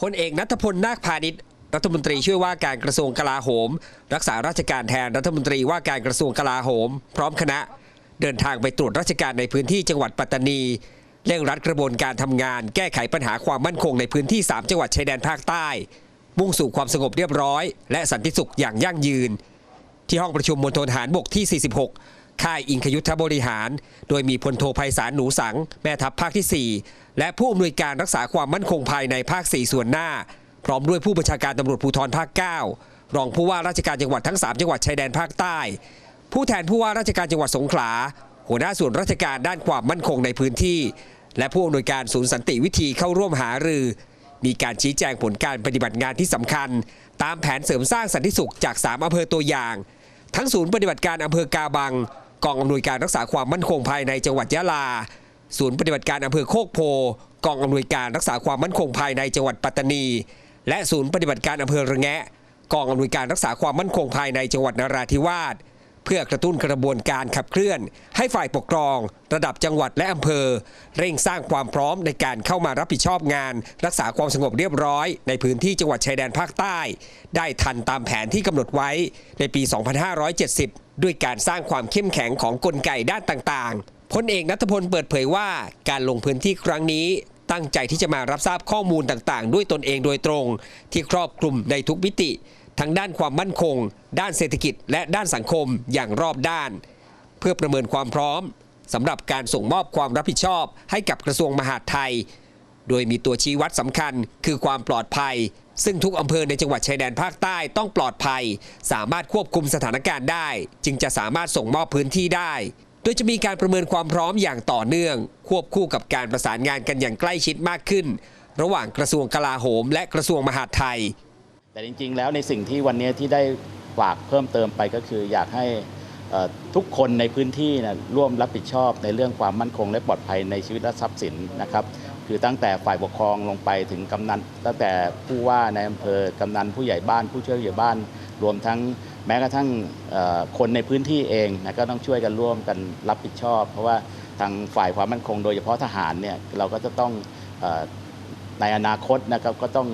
พลเอกนัทพลนาคพาณิชย์รัฐมนตรีช่วยว่าการกระทรวงกลาโหม รักษาราชการแทนรัฐมนตรีว่าการกระทรวงกลาโหม พร้อมคณะ เดินทางไปตรวจราชการในพื้นที่จังหวัดปัตตานีเร่งรัดกระบวนการทำงาน แก้ไขปัญหาความมั่นคงในพื้นที่ 3 จังหวัดชายแดนภาคใต้ มุ่งสู่ความสงบเรียบร้อย และสันติสุขอย่างยั่งยืน ที่ห้องประชุมมณฑลทหารบกที่ 46 ค่ายอิงคยุทธบริหาร โดยมีพลโทไพศาลหนูสัง แม่ทัพภาคที่ 4 และผู้อำนวยการรักษาความมั่นคงภายในภาค 4 ส่วนหน้า พร้อมด้วยผู้บัญชาการตำรวจภูธรภาค 9 รองผู้ว่าราชการจังหวัดทั้ง 3 จังหวัดชายแดนภาคใต้ ผู้แทนผู้ว่าราชการจังหวัดสงขลา หัวหน้าส่วนราชการด้านความมั่นคงในพื้นที่ และผู้อำนวยการศูนย์สันติวิธีเข้าร่วมหารือ มีการชี้แจงผลการปฏิบัติงานที่สำคัญ ตามแผนเสริมสร้างสันติสุขจาก 3อำเภอตัวอย่าง ทั้งศูนย์ปฏิบัติการอำเภอกาบัง กองอำนวยการรักษาความมั่นคงภายในจังหวัดยะลา ศูนย์ปฏิบัติการอำเภอโคกโพ กองอำนวยการรักษาความมั่นคงภายในจังหวัดปัตตานี และศูนย์ปฏิบัติการอำเภอระแงะ กองอำนวยการรักษาความมั่นคงภายในจังหวัดนราธิวาส พื่อกระตุ้นกระบวนการขับเคลื่อน ให้ฝ่ายปกครอง ระดับจังหวัดและอำเภอ เร่งสร้างความพร้อมในการเข้ามารับผิดชอบงาน รักษาความสงบเรียบร้อย ในพื้นที่จังหวัดชายแดนภาคใต้ ได้ทันตามแผนที่กำหนดไว้ในปี 2570 ด้วยการสร้างความเข้มแข็งของกลไกด้านต่างๆพลเอกนัทพลเปิดเผยว่าการลงพื้นที่ครั้งนี้ตั้งใจที่จะมารับทราบข้อมูลต่างๆ ด้วยตนเองโดยตรง ที่ครอบคลุมในทุกมิติ ทั้งด้านความมั่นคง ด้านเศรษฐกิจ และด้านสังคมอย่างรอบด้าน เพื่อประเมินความพร้อมสำหรับการส่งมอบความรับผิดชอบให้กับกระทรวงมหาดไทย โดยมีตัวชี้วัดสำคัญคือความปลอดภัย ซึ่งทุกอำเภอในจังหวัดชายแดนภาคใต้ต้องปลอดภัย สามารถควบคุมสถานการณ์ได้ จึงจะสามารถส่งมอบพื้นที่ได้ โดยจะมีการประเมินความพร้อมอย่างต่อเนื่อง ควบคู่กับการประสานงานกันอย่างใกล้ชิดมากขึ้น ระหว่างกระทรวงกลาโหม และกระทรวงมหาดไทย แต่จริง ๆ แล้วในสิ่งที่วันนี้ที่ได้ฝากเพิ่มเติมไปก็คือ อยากให้ทุกคนในพื้นที่นะร่วมรับผิดชอบในเรื่องความมั่นคงและปลอดภัยในชีวิตและทรัพย์สินนะครับ คือตั้งแต่ฝ่ายปกครองลงไปถึงกำนันตั้งแต่ผู้ว่าในอำเภอกำนันผู้ใหญ่บ้าน ผู้ช่วยผู้ใหญ่บ้าน รวมทั้งแม้กระทั่งคนในพื้นที่เองนะก็ต้องช่วยกันร่วมกันรับผิดชอบ เพราะว่าทางฝ่ายความมั่นคงโดยเฉพาะทหารเนี่ยเราก็จะต้องอ ในอนาคตนะครับก็ต้อง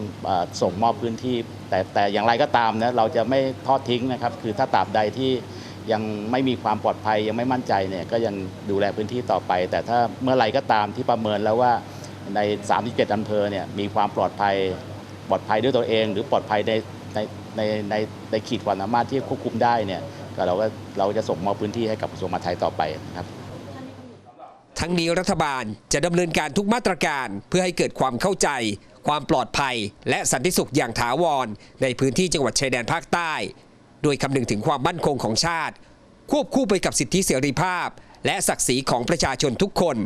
ส่งมอบพื้นที่ แต่แต่อย่างไรก็ตามนะเราจะไม่ทอดทิ้งนะครับ คือถ้าตราบใดที่ยังไม่มีความปลอดภัยยังไม่มั่นใจเนี่ยก็ยังดูแลพื้นที่ต่อไป แต่ถ้าเมื่อไรก็ตามที่ประเมินแล้วว่าใน 37อำเภอเนี่ยมีความปลอดภัยปลอดภัยด้วยตัวเอง หรือปลอดภัยในในในในในขีดความสามารถที่ควบคุมได้เนี่ยก็เราก็เราจะส่งมอบพื้นที่ให้กับกระทรวงมหาดไทยต่อไปนะครับ ทั้งนี้รัฐบาลจะดำเนินการทุกมาตรการเพื่อให้เกิดความเข้าใจ ความปลอดภัย และสันติสุขอย่างถาวร ในพื้นที่จังหวัดชายแดนภาคใต้ โดยคำนึงถึงความมั่นคงของชาติ ควบคู่ไปกับสิทธิเสรีภาพ และศักดิ์ศรีของประชาชนทุกคน